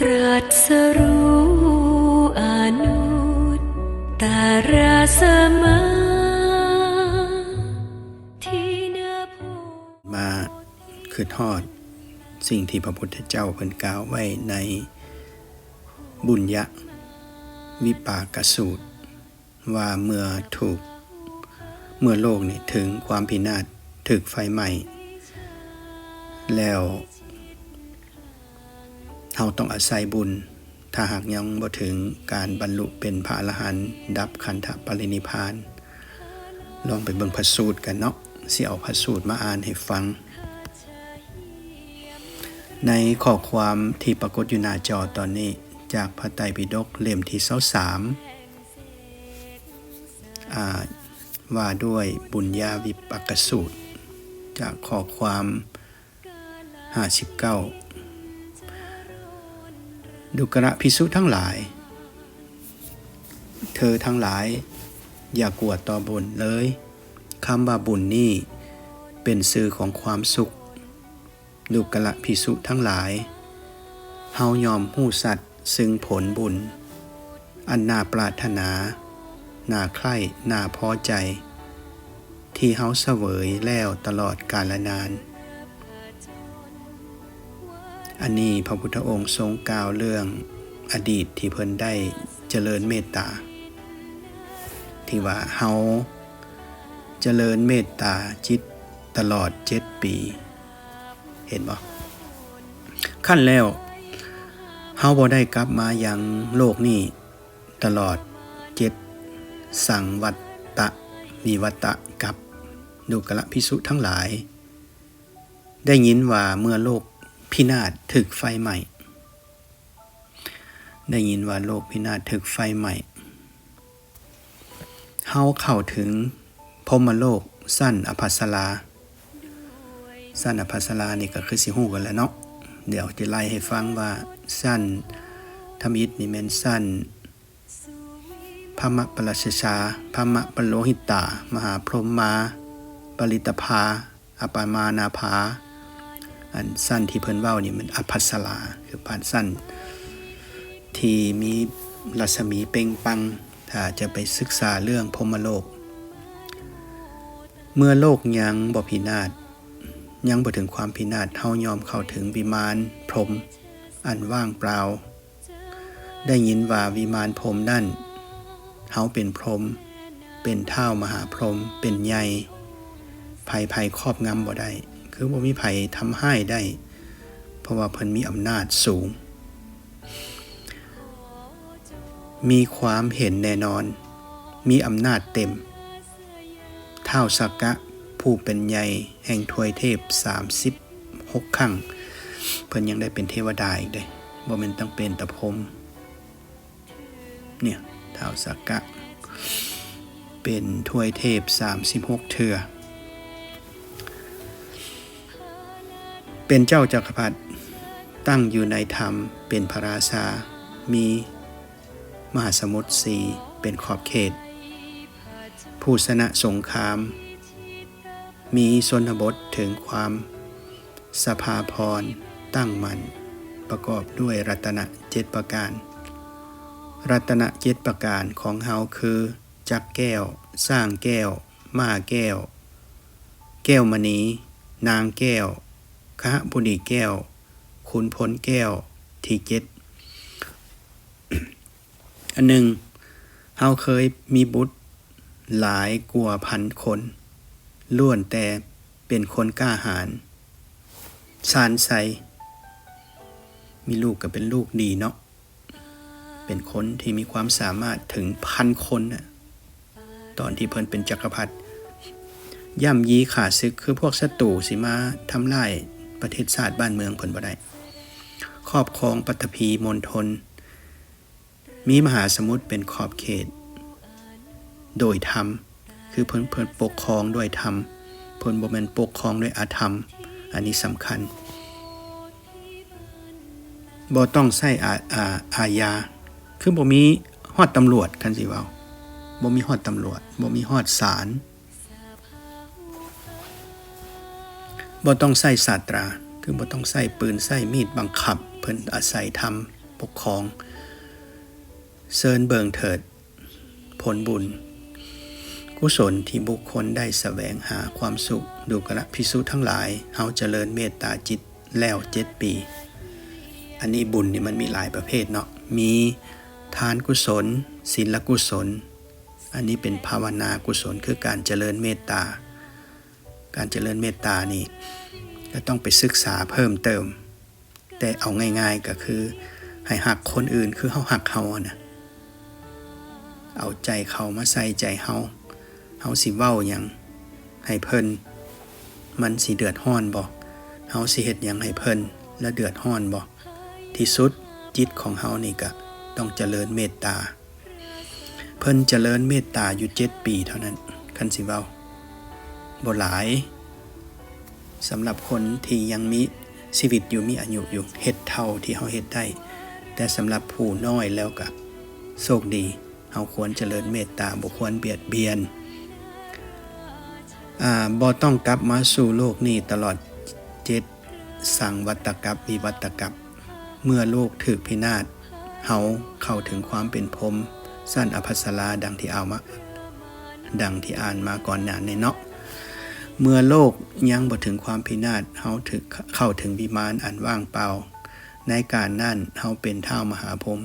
ตสรู้อนุตตรสมาที่นาโพมาคือทอด สิ่งที่พระพุทธเจ้าเพิ่นกล่าวไว้ในบุญยะ วิปากสูตร ว่าเมื่อถูก เมื่อโลกนี่ถึงความพินาศถึกไฟไหม้แล้ว เราต้องอาศัยบุญ ถ้าหากยังบ่ถึงการบรรลุเป็นพระอรหันต์ดับขันธปรินิพาน ลองไปเบิ่งพระสูตรกันเนาะสิเอาพระสูตรมาอ่านให้ฟัง ในข้อความที่ปรากฏอยู่หน้าจอตอนนี้จากพระไตรปิฎกเล่มที่23ว่าด้วยบุญญาวิปักกสูตร จากข้อความ 59 ดุกระพิสุทั้งหลาย เธอทั้งหลาย อย่ากลัวต่อบุญเลยคำว่าบุญนี่เป็นสื่อของความสุข ดุกระพิสุทั้งหลาย เฮายอมหู้สัตว์ซึ่งผลบุญ อันน่าปรารถนาน่าใคร่น่าพอใจ ที่เฮาเสวยแล้วตลอดกาลนาน อันนี้พระพุทธองค์ทรงกล่าวเรื่องอดีตที่เพิ่นได้เจริญเมตตา ที่ว่าเฮาเจริญเมตตาจิตตลอดเจ็ดปี เห็นบ่ขั้นแล้วเฮาบ่ได้กลับมายังโลกนี้ตลอดเจ็ดสังวัตตะวิวัตตะกับดุกละพิสุทั้งหลาย ได้ยินว่าเมื่อโลก พินาศถึกไฟใหม่ ได้ยินว่าโลกพินาศถึกไฟใหม่ เฮาเข้าถึงพรมโลกสั้นอภัสราสั้นอภัสรานี่ก็คือสิฮู้กันแล้วเนาะ เดี๋ยวจะไล่ให้ฟังว่าสั้นธรรมิตนี่แม่นสั้นพระมะปรัชชาพระมะปโลหิตา มหาพรหมมา ปริตภา อปามานาภา อันสั้นที่เพิ่นเว้านี่มันอภัสราคือผ่านสั้น ที่มีรัศมีเป่งปัง ถ้าจะไปศึกษาเรื่องพรมโลก เมื่อโลกยังบ่พินาศยังบ่ถึงความพินาศเฮายอมเข้าถึงวิมานพรม อันว่างเปล่า ได้ยินว่าวิมานพรมนั่นเฮาเป็นพรม เป็นเท่ามหาพรม เป็นใหญ่ภัยภัยครอบงำบ่ได้ คือบ่มีภัยทำให้ได้ เพราะว่าเพิ่นมีอำนาจสูง มีความเห็นแน่นอน มีอำนาจเต็ม เท่าสักกะผู้เป็นใหญ่แห่งทวยเทพ 36 ครั้ง เพิ่นยังได้เป็นเทวดาอีกเด้บ่แม่นต้องเป็นตะพมเนี่ยเท่าสักกะ เป็นทวยเทพ 36เทือ เป็นเจ้าจักรพรรดิตั้งอยู่ในธรรมเป็นพระราชา มีมหาสมุทรสีเป็นขอบเขต ผู้ชนะสงคราม มีสนบทถึงความสภาพรตั้งมันประกอบด้วยรัตนเจ็ดประการ รัตนเจ็ดประการของเฮาคือ จักแก้ว สร้างแก้ว มาแก้ว แก้วมณี นางแก้ว ขะบุดีแก้ว คุณพลแก้ว ทีเจ็ดอันหนึ่งเฮาเคยมีบุตร หลายกว่าพันคนล้วนแต่เป็นคนกล้าหาญสานใส มีลูกก็เป็นลูกดีเนาะ เป็นคนที่มีความสามารถถึงพันคนน่ะตอนที่เพิ่นเป็นจักรพรรดิย่ำยีขาศึกคือพวกศัตรูสิมาทำลาย ประเทศชาติบ้านเมืองเพิ่นบ่ได้ครอบครองปัตภีมณฑลมีมหาสมุทรเป็นขอบเขต โดยธรรม คือเพิ่นเพิ่นปกครองด้วยธรรมเพิ่นบ่แม่นปกครองด้วยอาธรรม อันนี้สำคัญบ่ต้องใช้อาอาอาญาคือบ่มีฮอดตำรวจคันสิเว้าบ่มีฮอดตำรวจบ่มีฮอดศาล บ่ต้องใช้ศาสตรา คือบ่ต้องใช้ปืนใช้มีดบังคับ เพิ่นอาศัยธรรมปกครองเซินเบิงเถิด ผลบุญ กุศลที่บุคคลได้แสวงหาความสุข ดูกระพิสุทั้งหลายเฮาเจริญเมตตาจิตแล้วเจ็ดปี อันนี้บุญนี่มันมีหลายประเภทเนาะมีทานกุศลศีลกุศล อันนี้เป็นภาวนากุศลคือการเจริญเมตตา การเจริญเมตตานี่ก็ต้องไปศึกษาเพิ่มเติม แต่เอาง่ายๆก็คือ ให้หักคนอื่นคือเฮาหักเฮาอะนะเอาใจเขามาใส่ใจเฮาเฮาสิเว้าหยังให้เพิ่นมันสิเดือดร้อนบ่เฮาสิเฮ็ดหยังให้เพิ่นแล้วเดือดร้อนบ่ที่สุดจิตของเฮานี่ก็ต้องเจริญเมตตา เพิ่นเจริญเมตตาอยู่เจ็ดปีเท่านั้นคันสิเว้า บหลายสำหรับคนที่ยังมีชีวิตอยู่มีอายุอยู่เฮ็ดเท่าที่เฮาเฮ็ดได้ แต่สำหรับผู้น้อยแล้วก็โชคดีเฮาควรเจริญเมตตาบ่ควรเบียดเบียนบ่ต้องกลับมาสู่โลกนี้ตลอดเจ็ดสั่งวัตกับวิวัตกับ เมื่อโลกถึกพินาศเฮาเข้าถึงความเป็นพรมสั้นอภัสราดังที่เอามา ดังที่อ่านมาก่อนหน้าในเนาะ เมื่อโลกยังบ่ถึงความพินาศเฮาถึงเข้าถึงวิมานอันว่างเปล่า ในการนั่นเฮาเป็นเท่ามหาพรหม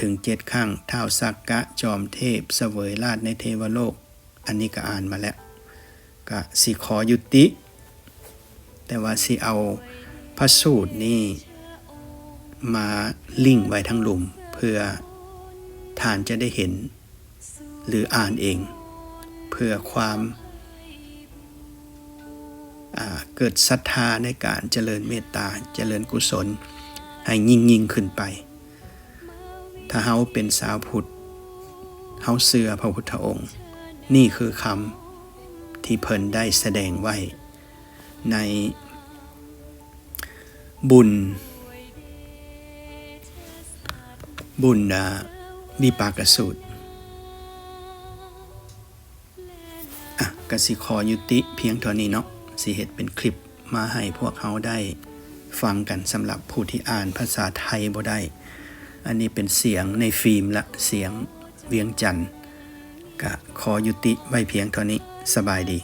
ถึงเจ็ดข้างเท่าสักกะจอมเทพเสวยราชในเทวโลก อันนี้ก็อ่านมาแล้ว ก็สิขอยุติ แต่ว่าสิเอาพระสูตรนี้มาลิงก์ไว้ทั้งหลุม เพื่อทานจะได้เห็น หรืออ่านเอง เพื่อความ เกิดศรัทธาในการเจริญเมตตาเจริญกุศล ให้ยิ่งยิ่งขึ้นไป ถ้าเฮาเป็นสาวพุทธเฮาเสือพระพุทธองค์ นี่คือคำที่เพิ่นได้แสดงไว้ ในบุญ บุญอ่าวิปากสูตรอะกสิขอยุติเพียงเท่านี้เนาะ สิเหตุเป็นคลิปมาให้พวกเขาได้ฟังกันสำหรับผู้ที่อ่านภาษาไทยบ่ได้ อันนี้เป็นเสียงในฟิล์มละเสียงเวียงจันทร์ก็ขอยุติไว้เพียงเท่านี้สบายดี